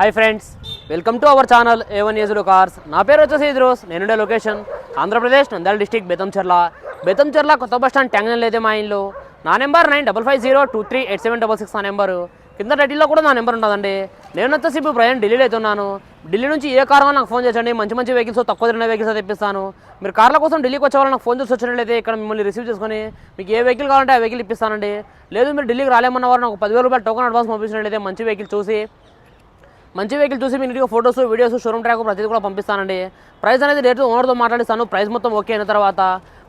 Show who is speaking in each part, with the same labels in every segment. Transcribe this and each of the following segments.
Speaker 1: Hi friends welcome to our channel A one one cars నా పేరు వచ్చేసి ఇద్రోస్ నేనుండే లొకేషన్. ఆంధ్రప్రదేశ్ నంద్యాల డిస్టిక్ బెతంచెర్ల. బెతంచెర్ల కొత్త బస్ స్టాండ్ ట్యాంగన్ అయితే మా ఇంట్లో నా number nine double five zero two three eight seven double six నా నెంబరు. కింద టైటిల్లో కూడా నా నెంబర్ ఉంటుందండి నేను వచ్చేసి ఇప్పుడు ప్రయాణం ఢిల్లీలో అవుతున్నాను. ఢిల్లీ నుంచి ఏ కార్ నాకు ఫోన్ చేయండి. మంచి మంచి వెహికల్స్ తక్కువ తిరిగిన వెహికల్స్ తెప్పిస్తాను. మీరు కార్ల కోసం ఢిల్లీకి వచ్చే వాళ్ళు నాకు ఫోన్ చేసి వచ్చినట్లయితే ఇక్కడ మిమ్మల్ని రిసీవ్ చేసుకొని మీకు ఏ వెహికల్ కావాలంటే ఆ వెహికల్ ఇప్పిస్తానండి. లేదు మీరు ఢిల్లీకి రాలేమన్న వారు నాకు పదివేల రూపాయలు టోకన్ అడ్వాన్స్ పంపించినట్లయితే మంచి వెహికల్ చూసి మంచి వెహికల్ చూసి మీ నీటిగా ఫోటోస్ వీడియోస్ షోరూమ్ ట్రాక్ ప్రతిదీ కూడా పంపిస్తానండి. ప్రైస్ అనేది డైరెక్ట్ ఓనర్తో మాట్లాడిస్తాను. ప్రైస్ మొత్తం ఓకే అయిన తర్వాత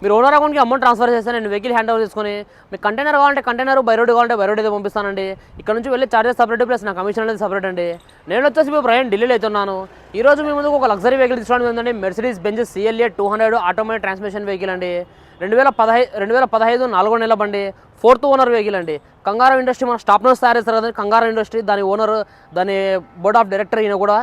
Speaker 1: మీరు ఓనర్ అకౌంట్కి అమౌంట్ ట్రాన్స్ఫర్ చేస్తే నేను వెహికల్ హ్యాండ్ ఓవర్ తీసుకొని మీకు కంటైనర్ కావాలంటే కంటైనర్ బై రోడ్ కావాలంటే బై రోడ్ అయితే పంపిస్తానండి. ఇక్కడ నుంచి వెళ్ళి చార్జెస్ సపరేట్ ప్లస్ నా కమిషన్ అనేది సపరేట్ అండి. నేను వచ్చేసి ఇప్పుడు ప్రయాణం ఢిల్లీలో అవుతున్నాను. ఈ రోజు మీ ముందుకు ఒక లగ్జరీ వెహికల్ తీసుకోవడం ఏంటంటే Mercedes Benz CLA two hundred automatic transmission vehicle అండి. రెండు వేల పదహై రెండు వేల పదహైదు నాలుగో నెల బండి ఫోర్త్ ఓనర్ వెహికల్ అండి. కంగారం ఇండస్ట్రీ మన స్టాప్ నోస్ తయారు చేస్తారు కదండి. కంగారం ఇండస్ట్రీ దాని ఓనర్ దాని బోర్డ్ ఆఫ్ డైరెక్టర్ ఈయన కూడా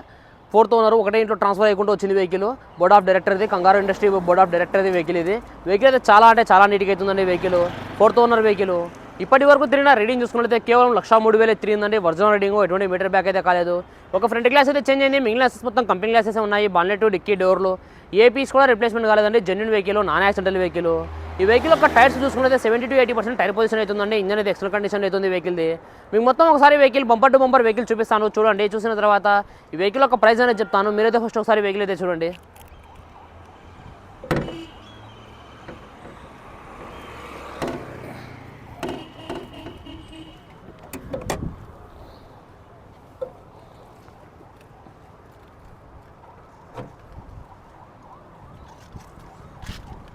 Speaker 1: ఫోర్త్ ఓనర్ ఒకటే ఇంట్లో ట్రాన్స్ఫర్ అయ్యకుండా వచ్చింది వెహికల్. బోర్డ్ ఆఫ్ డైరెక్టర్ ఇది కంగారో ఇండస్ట్రీ బోర్డ్ ఆఫ్ డైరెక్టర్ ఇది వెహికల్ ఇది. వెహికల్ అయితే చాలా అంటే చాలా నీట్గా అవుతుందండి వెహికల్. Fourth owner vehicle. ఇప్పటి వరకు తిరిగిన రీడింగ్ చూసుకున్నట్లయితే కేవలం లక్ష మూడు వేలు తిరిగిందండి. ఒరిజినల్ రీడింగ్ ఎటువంటి మీటర్ బ్యాక్ అయితే కాలేదు. ఒక ఫ్రంట్ గ్లాస్ అయితే చేంజ్ అయింది. మిగిలిన గ్లాసెస్ మొత్తం కంపెనీ గ్లాసెస్ ఉన్నాయి. బాన్లెట్ డిక్కీ డోర్లు ఏ పీస్ కూడా రిప్లేస్మెంట్ కాలేదండి. Genuine vehicle non accidental vehicle ఈ వెహికల్ యొక్క టైర్స్ చూసుకుంటే seventy to eighty percent tyre position అవుతుందండి. ఇంజన్ అయితే ఎక్సలెంట్ కండిషన్ అవుతుంది వెహికల్ది మీకు మొత్తం ఒకసారి vehicle bumper to bumper vehicle చూపిస్తాను. చూడండి. చూసిన తర్వాత ఈ వెహికల్ యొక్క ప్రైస్ అనేది చెప్తాను. మీరైతే ఫస్ట్ ఒకసారి వెహికల్ అయితే చూడండి.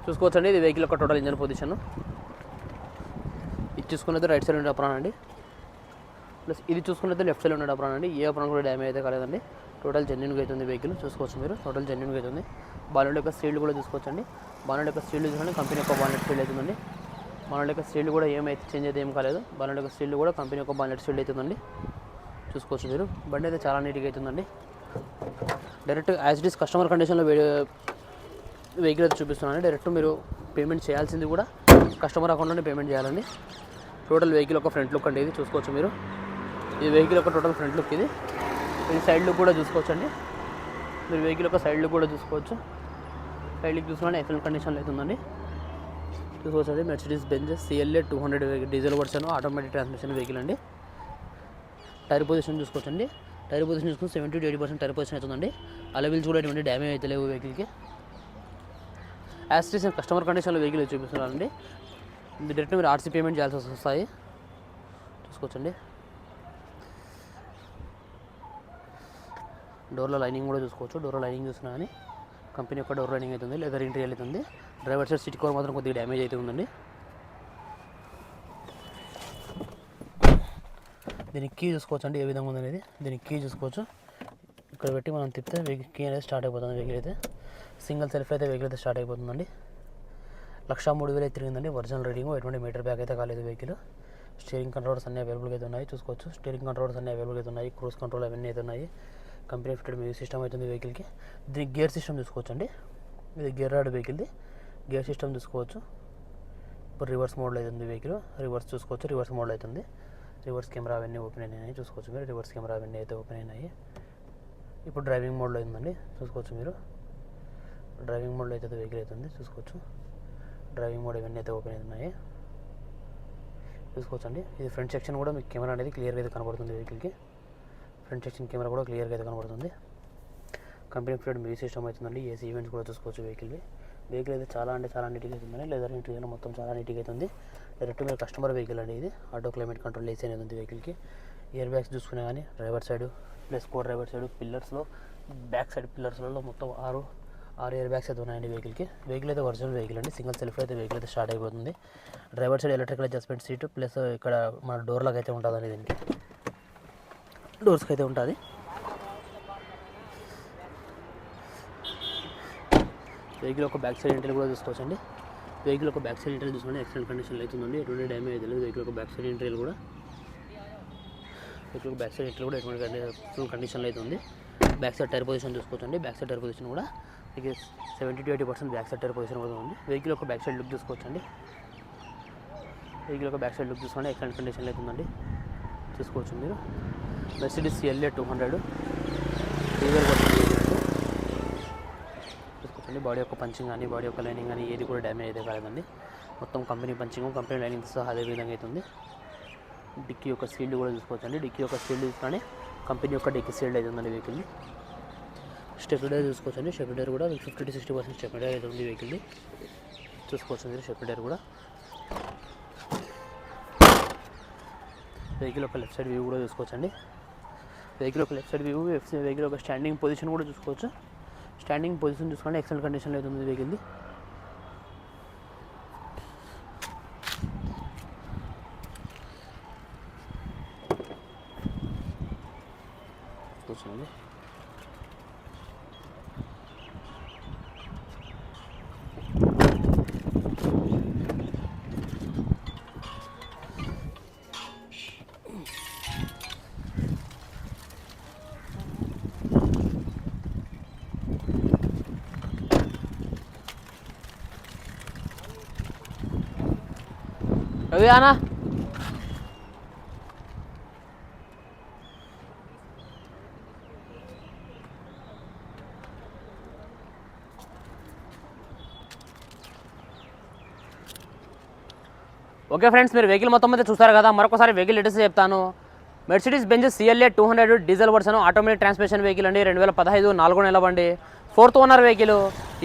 Speaker 1: చూసుకోవచ్చండి. ఇది వెహికల్ యొక్క టోటల్ ఇంజన్ పొజిషన్ ఇది చూసుకున్నది రైట్ సైడ్ ఉండే అప్రాన్ అండి. ప్లస్ ఇది చూసుకున్నది లెఫ్ట్ సైడ్ ఉండే అప్రాన్ అండి. ఏ అప్రాన్ కూడా డ్యామేజ్ అయితే కాలేదండి. టోటల్ జెన్యున్గా అవుతుంది వెహికల్ చూసుకోవచ్చు మీరు. టోటల్ జెన్యున్గా అవుతుంది. బాలెట్ యొక్క సీల్డ్ కూడా చూసుకోవచ్చండి. బాలెట్ యొక్క సీల్డ్ చూసుకోండి కంపెనీ యొక్క బాలెట్ సీల్డ్ అవుతుందండి. బాలెట్ యొక్క సీల్డ్ కూడా ఏమైతే చేంజ్ అయితే ఏం కాలేదు. బాలెట్ యొక్క సీల్డ్ కూడా కంపెనీ యొక్క బాలెట్ సీల్డ్ అవుతుందండి. చూసుకోవచ్చు మీరు. బండి అయితే చాలా నీట్గా అవుతుందండి. Direct as it is customer కండిషన్లో వెహికల్ అయితే చూపిస్తున్నాను. డైరెక్ట్ మీరు పేమెంట్ చేయాల్సింది కూడా కస్టమర్ అకౌంట్లోనే పేమెంట్ చేయాలండి. టోటల్ వెహికల్ ఒక ఫ్రంట్ లుక్ అండి ఇది చూసుకోవచ్చు మీరు. ఈ వెహికల్ ఒక టోటల్ ఫ్రంట్ లుక్ ఇది. ఇది సైడ్ లుక్ కూడా చూసుకోవచ్చు అండి మీరు వెహికల్ ఒక సైడ్ లుక్ కూడా చూసుకోవచ్చు. సైడ్ లుక్ చూసుకుంటే ఎక్సలెంట్ కండిషన్లో అవుతుందండి చూసుకోవచ్చు అది Mercedes Benz CLA two hundred diesel version automatic transmission vehicle అండి. టైర్ పొజిషన్ చూసుకోవచ్చండి. టైర్ పొజిషన్ చూసుకుంటే seventy to eighty percent tyre position అవుతుందండి అలవిల్స్ కూడా ఎటువంటి డ్యామేజ్ అయితే లేవు వెహికల్కి యాస్టీస్ కస్టమర్ కండిషన్లో వెహికల్ చూపిస్తున్నారండి ఇది డైరెక్ట్ మీరు ఆర్సీ పేమెంట్ చేయాల్సి వస్తాయి. చూసుకోవచ్చండి. డోర్లో లైనింగ్ కూడా చూసుకోవచ్చు. డోర్లో లైనింగ్ చూసినా కానీ కంపెనీ యొక్క డోర్ లైనింగ్ అవుతుంది లెదర్ ఇంటీరియర్ అవుతుంది డ్రైవర్ సైడ్ సిటీ కవర్ మాత్రం కొద్దిగా డ్యామేజ్ అయితే ఉందండి. దీనికి కీ చూసుకోవచ్చు అండి ఏ విధంగా ఉంది అనేది దీనికి కీ చూసుకోవచ్చు. ఇక్కడ పెట్టి మనం తిప్పితే వెహికల్ కీ అనేది స్టార్ట్ అయిపోతుంది వెహికల్ అయితే. సింగిల్ సెల్ఫ్ అయితే వెహికల్ అయితే స్టార్ట్ అయిపోతుందండి. లక్ష మూడు వేలు అయితే తిరిగిందండి. ఒరిజినల్ రీడింగ్ ఎటువంటి మీటర్ బ్యాక్ అయితే కాలేదు వెహికల్. స్టీరింగ్ కంట్రోల్స్ అన్ని అవైలబుల్గా అయితే ఉన్నాయి. చూసుకోవచ్చు. స్టీరింగ్ కంట్రోల్స్ అన్ని అవైలబుల్గా అయితే ఉన్నాయి. క్రూజ్ కంట్రోల్ అవన్నీ అయితే ఉన్నాయి. కంపెనీ ఫిటెడ్ మ్యూజిక్ సిస్టమ్ అవుతుంది వెహికల్కి దీనికి గేర్ సిస్టమ్ చూసుకోవచ్చు అండి ఇది గేర్ రాడ్ వెహికల్ది గేర్ సిస్టమ్ చూసుకోవచ్చు. ఇప్పుడు రివర్స్ మోడ్లో అవుతుంది వెహికల్ రివర్స్ చూసుకోవచ్చు. రివర్స్ మోడల్ అవుతుంది రివర్స్ కెమెరా అవన్నీ ఓపెన్ అయినాయి. చూసుకోవచ్చు మీరు. రివర్స్ కెమెరా అవన్నీ అయితే ఓపెన్ అయినాయి. ఇప్పుడు డ్రైవింగ్ మోడ్లో అయిందండి చూసుకోవచ్చు మీరు. డ్రైవింగ్ మోడ్లో అయితే వెహికల్ అవుతుంది చూసుకోవచ్చు. డ్రైవింగ్ మోడ్ ఇవన్నీ అయితే ఓపెన్ అవుతున్నాయి చూసుకోవచ్చు అండి ఇది ఫ్రంట్ సెక్షన్ కూడా మీకు కెమెరా అనేది క్లియర్గా అయితే కనబడుతుంది వెహికల్కి ఫ్రంట్ సెక్షన్ కెమెరా కూడా క్లియర్గా అయితే కనబడుతుంది. కంపెనీ ఫిటెడ్ మ్యూజిక్ సిస్టమ్ అవుతుందండి ఏసీ ఈవెంట్స్ కూడా చూసుకోవచ్చు వెహికల్వి వెహికల్ అయితే చాలా అంటే చాలా నీట్గా అవుతుందండి లెదర్ ఇంటీరియర్ మొత్తం చాలా నీట్గా అవుతుంది డైరెక్ట్ మీరు కస్టమర్ వెహికల్ అండి ఇది. ఆటో క్లైమేట్ కంట్రోల్ ఏసీ అనేది ఉంది వెహికల్కి ఇయర్ బ్యాగ్స్ చూసుకునే కానీ driver side plus co driver side పిల్లర్స్లో back side పిల్లర్స్లలో మొత్తం ఆరు ఆరు ఇయర్ బ్యాగ్స్ అయితే ఉన్నాయండి వెహికల్కి వెహికల్ అయితే ఒరిజినల్ వెహికల్ అండి. సింగిల్ సెల్ఫ్ అయితే వెహికల్ అయితే స్టార్ట్ అయిపోతుంది. Driver side electrical adjustment seat plus ఇక్కడ మన డోర్లకు అయితే ఉంటుందండి దీనికి. డోర్స్కి అయితే ఉంటుంది. వెహికల్ ఒక బ్యాక్ సైడ్ ఎంట్రీ కూడా చూసుకోవచ్చండి. వెహికల్ ఒక బ్యాక్ సైడ్ ఇంటర్ చూసుకోండి ఎక్సలెంట్ కండిషన్లో అవుతుందండి ఎటువంటి డ్యామేజ్ లేదు. వెహికల్ ఒక బ్యాక్ సైడ్ ఎంట్రీలు కూడా వెహికల్ బ్యాక్ సైడ్ ఇట్లా కూడా ఎటువంటి ఫుల్ కండిషన్లో అయితే ఉంది. బ్యాక్ సైడ్ టైర్ పొజిషన్ చూసుకోవచ్చండి. బ్యాక్ సైడ్ టైర్ పొజిషన్ కూడా మీకు seventy to eighty percent back side tyre position కూడా ఉంది. వెహికల్ ఒక బ్యాక్ సైడ్ లుక్ చూసుకోవచ్చండి. వెహికల్ ఒక బ్యాక్ సైడ్ లుక్ చూసుకోండి. ఎక్సలెంట్ కండిషన్లో అయితే ఉందండి. చూసుకోవచ్చు మీరు. Mercedes LA two hundred diesel చూసుకోవచ్చండి. బాడీ యొక్క పంచింగ్ కానీ బాడీ యొక్క లైనింగ్ కానీ ఏది కూడా డ్యామేజ్ అయితే కాలేదండి. మొత్తం కంపెనీ పంచింగ్ కంపెనీ లైనింగ్ సహా అదే విధంగా అవుతుంది డిక్కీ యొక్క సీల్డ్ కూడా చూసుకోవచ్చండి. డిక్కీ యొక్క సీల్డ్ చూసుకొని కంపెనీ యొక్క డిక్కీ సీల్డ్ అయితే ఉందండి వెహికల్ని స్టెబిలైజర్ చూసుకోవచ్చండి. స్టెబిలైజర్ కూడా fifty to sixty percent stabiliser అయితే ఉంది వెహికల్ని చూసుకోవచ్చు స్టెబిలైజర్ కూడా. వెహికల్ ఒక లెఫ్ట్ సైడ్ వ్యూ కూడా చూసుకోవచ్చండి. వెహికల్ ఒక లెఫ్ట్ సైడ్ వ్యూ వెహికల్ ఒక స్టాండింగ్ పొజిషన్ కూడా చూసుకోవచ్చు. స్టాండింగ్ పొజిషన్ చూసుకోండి ఎక్సలెంట్ కండిషన్లో అయితే ఉంది వెహికల్ది కూర్చోండి రవి అన్నా okay friends మీరు వెహికల్ మొత్తం అయితే చూస్తారు కదా మరొకసారి వెహికల్ డీటెయిల్స్ చెప్తాను. Mercedes Benz CLA two hundred diesel version automatic transmission vehicle అండి రెండు వేల పదహైదు నాలుగో నెల బండి. ఫోర్త్ ఓనర్ వెహికల్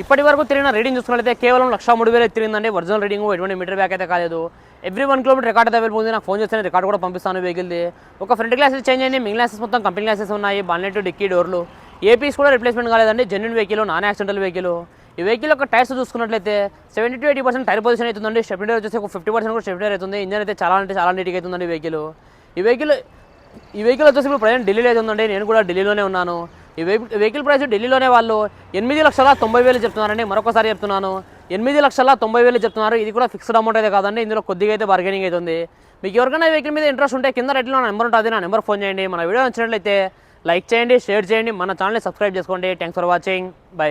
Speaker 1: ఇప్పటి వరకు తిరిగిన రీడింగ్ చూసుకున్నట్లయితే కేవలం లక్ష మూడు వేలు తిరిగిందండి ఒరిజినల్ రీడింగ్ ఎటువంటి మీటర్ బ్యాక్ అయితే కాలేదు. ఎవ్రీ వన్ కిలోమీటర్ రికార్డ్ అయితే అవైలబుల్ నాకు ఫోన్ చేస్తే రికార్డ్ కూడా పంపిస్తాను వెహికల్ది ఒక ఫ్రంట్ గ్లాసెస్ చేంజ్ అయ్యింది మిగిలిన గ్లాసెస్ మొత్తం కంపెనీ గ్లాసెస్ ఉన్నాయి బాన్లెట్ డిక్కీ డోర్లు. ఏపీస్ కూడా రిప్లేస్మెంట్ కాలేదండి genuine vehicle non accidental vehicle ఈ వెహికల్ యొక్క టైర్స్ చూసుకున్నట్లయితే seventy to eighty percent tyre position అవుతుందండి. స్టెబిలిటీ వచ్చేసి ఒక ఫిఫ్టీ పర్సెంట్ కూడా స్టెబిలిటీ అవుతుంది. ఇంజన్ అయితే చాలా అంటే చాలా నీట్గా అవుతుందండి వెహికల్. ఈ వెహికల్ ఈ వెహికల్ వచ్చేసి ఇప్పుడు ప్రజెంట్ ఢిల్లీలో అవుతుందండి ఉందండి. నేను కూడా ఢిల్లీలోనే ఉన్నాను. ఈ వెహికల్ వెహికల్ ప్రైస్ ఢిల్లీలోనే వాళ్ళు ఎనిమిది లక్షల తొంభై వేలు చెప్తున్నారండి. మరొకసారి చెప్తున్నాను. ఎనిమిది లక్షల తొంభై వేలు చెప్తున్నారు. ఇది కూడా ఫిక్స్డ్ అమౌంట్ అయితే కాదండి. ఇందులో కొద్దిగా అయితే బార్గెనింగ్ అవుతుంది మీకు ఎవరికైనా వెహికల్ మీద ఇంట్రెస్ట్ ఉంటే కింద రెడ్లో నా నెంబర్ ఉంటుంది. నా నెంబర్ ఫోన్ చేయండి. మన వీడియో నచ్చినట్లయితే లైక్ చేయండి షేర్ చేయండి. మన ఛానల్ని సబ్స్క్రైబ్ చేసుకోండి. Thanks for watching bye